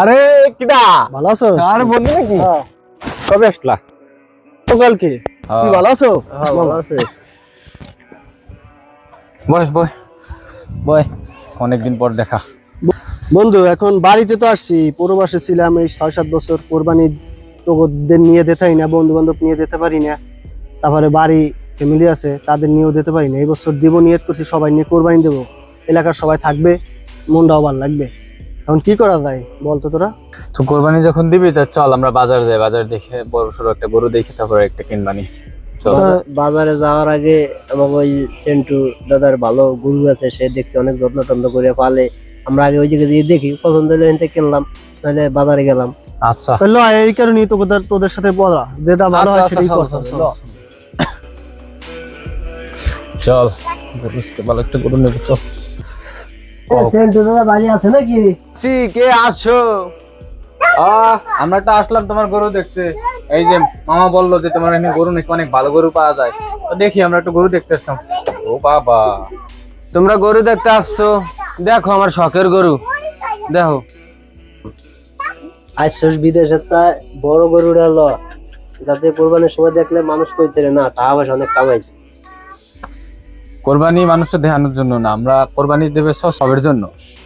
আরে কিডা? ভালো আছো আর বন্ধু নাকি? কবে আসলা? কালকে? তুই ভালো আছো। বয় বয় বয় অনেকদিন পর দেখা। বন্ধু এখন বাড়িতে তো আসছি। পূর্ববাসে ছিলাম এই ছয় সাত বছর কোরবানি তোদের নিয়ে যেতেই না বন্ধু বান্ধব নিয়ে যেতে পারি না। তারপরে বাড়ি ফ্যামিলি আছে তাদের নিয়েও যেতে পারি না। এই বছর দিব নিয়ত করছি সবাই নিয়ে কোরবানি দেবো। এলাকার সবাই থাকবে মনটাও ভালো লাগবে। এখন কি করা যায় বলতো তোরা? তো কোরবানি যখন দিবি তা চল আমরা বাজার যাই বাজার দেখে বড় সড়ো একটা গরু দেখে তারপরে একটা কিনবানি। বাজারে যাওয়ার আগে আমার ওই সেন্টু দাদার ভালো গরু আছে সে দেখতে অনেক যত্ন টত্ন করে পালে। আমরা আগে ওই জায়গায় গিয়ে দেখি পছন্দ হলে এনতে কিনলাম নাহলে বাজারে গেলাম। আচ্ছা। তাহলে এই কারণেই তোদের তোদের সাথে বলা। যেটা ভালো হয় আচ্ছা, সেটাই আচ্ছা, চল, ভালো একটা গরু নেব চল। সেন্টু দাদা বাড়ি আছে নাকি? সি কে আসো আমরা তো আসলাম তোমার গরু দেখতে। এই যে মামা বলল যে তোমার এখানে গরু নাকি অনেক ভালো গরু পাওয়া যায়। তো দেখি আমরা একটু গরু দেখতে আসলাম। ও বাবা। তোমরা গরু দেখতে আসছো? দেখো আমার শখের গরু। দেখো। আসছস বিদেশে তা বড় গরুটা ল যাতে কোরবানির সময় দেখলে মানুষ কইতে না টাকা পয়সা অনেক কামাইছে। কোরবানি মানুষের দেখানোর জন্য না আমরা কোরবানি দেবে সব সবের জন্য।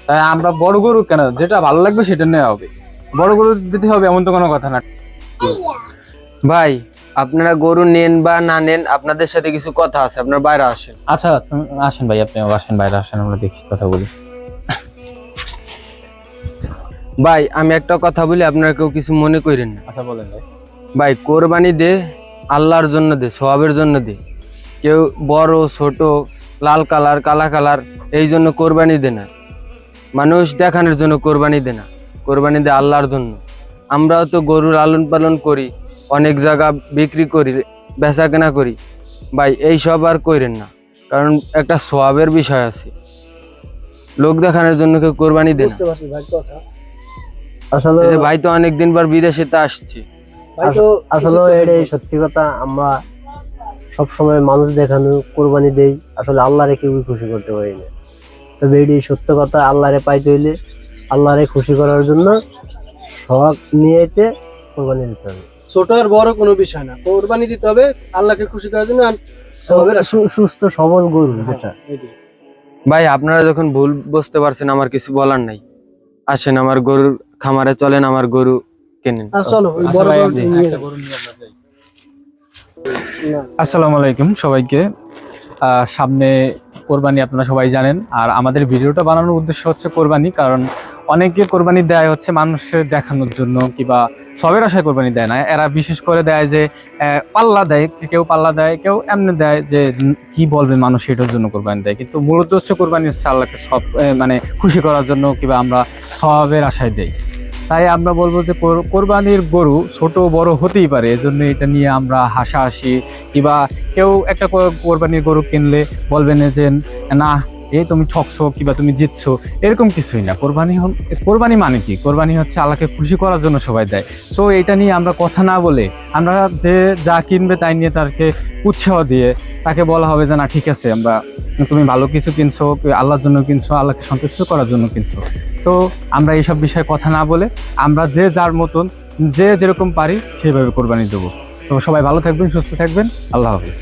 তাই আমরা বড় গরু কেন যেটা ভালো লাগবে সেটা নেওয়া হবে। বড় গরু দিতে হবে এমন তো কোনো কথা না। ভাই আপনারা গরু নেন বা না নেন আপনাদের সাথে কিছু কথা আছে আপনার বাইরে আসেন। আচ্ছা আসেন ভাই আপনি আসেন বাইরে আসেন আমরা দেখি কথা বলি। ভাই আমি একটা কথা বলি আপনারা কেউ কিছু মনে করেন না। আচ্ছা বলেন ভাই। ভাই কোরবানি দে আল্লাহর জন্য দে সবের জন্য দে। কেউ বড় ছোট লাল কালার কালা কালার এই জন্য কোরবানি দে না। মানুষ দেখানোর জন্য কোরবানি দে না। কোরবানি দে আল্লাহর জন্য। আমরাও তো গরুর লালন পালন করি অনেক জায়গা বিক্রি করি বেচা কেনা করি। ভাই এই সব আর কইরেন না। কারণ একটা সোয়াবের বিষয় আছে। লোক দেখানোর জন্য কেউ কোরবানি দেন বুঝতে পারছি ভাই আসলে ভাই তো অনেকদিন পর বিদেশে তো আসছে। আসলে এটাই সত্যি কথা। আমরা সব সময় মানুষ দেখানো কোরবানি দেই আসলে আল্লাহরে কেউই খুশি করতে পারি না। তবে এটাই সত্য কথা আল্লাহরে পাইতে হইলে আল্লাহরে খুশি করার জন্য সব নিয়েতে কোরবানি দিতে হবে। ছোট আর বড় কোনো বিষয় না। কোরবানি দিতে হবে আল্লাহকে খুশি করার জন্য আর সুস্থ সবল গরু যেটা। ভাই আপনারা যখন ভুল বুঝতে পারছেন আমার কিছু বলার নাই। আসেন আমার গরুর খামারে চলেন আমার গরু কেনেন। চলো আচ্ছা বড় বড়। গরু নিয়ে আমরা যাই। আসসালামু আলাইকুম সবাইকে। সামনে কোরবানি আপনারা সবাই জানেন, আর আমাদের ভিডিওটা বানানোর উদ্দেশ্য হচ্ছে কোরবানি, কারণ অনেকে কোরবানি দেয় হচ্ছে মানুষের দেখানোর জন্য, কিংবা সবের আশায় কোরবানি দেয় না। এরা বিশেষ করে দেয় যে পাল্লা দেয় কেউ পাল্লা দেয়, কেউ এমনি দেয় যে, কি বলবে মানুষ এটার জন্য কোরবানি দেয়। কিন্তু মূলত হচ্ছে কোরবানি আল্লাহকে সব মানে খুশি করার জন্য, কিবা আমরা সবের আশায় দেই। তাই আমরা বলব যে কোরবানির গরু ছোট, বড় হতেই পারে। এজন্য এটা নিয়ে আমরা হাসাহাসি কিংবা কেউ একটা কোরবানির গরু কিনলে বলবেন যে, না এই তুমি ঠকছো কিংবা তুমি জিতছো। এরকম কিছুই না। কোরবানি কোরবানি মানে কি? কোরবানি হচ্ছে আল্লাহকে খুশি করার জন্য সবাই দেয়। সো এটা নিয়ে আমরা কথা না বলে আমরা যে যা কিনবে তাই নিয়ে তাকে উৎসাহ দিয়ে তাকে বলা হবে যে, না, ঠিক আছে, আমরা তুমি ভালো কিছু কিনছো, আল্লাহর জন্য কিনছো, আল্লাহকে সন্তুষ্ট করার জন্য কিনছো। তো আমরা এইসব বিষয়ে কথা না বলে আমরা যে যার মতন, যে যেরকম পারি সেইভাবে কোরবানি দেবো। তো সবাই ভালো থাকবেন, সুস্থ থাকবেন। আল্লাহ হাফিজ।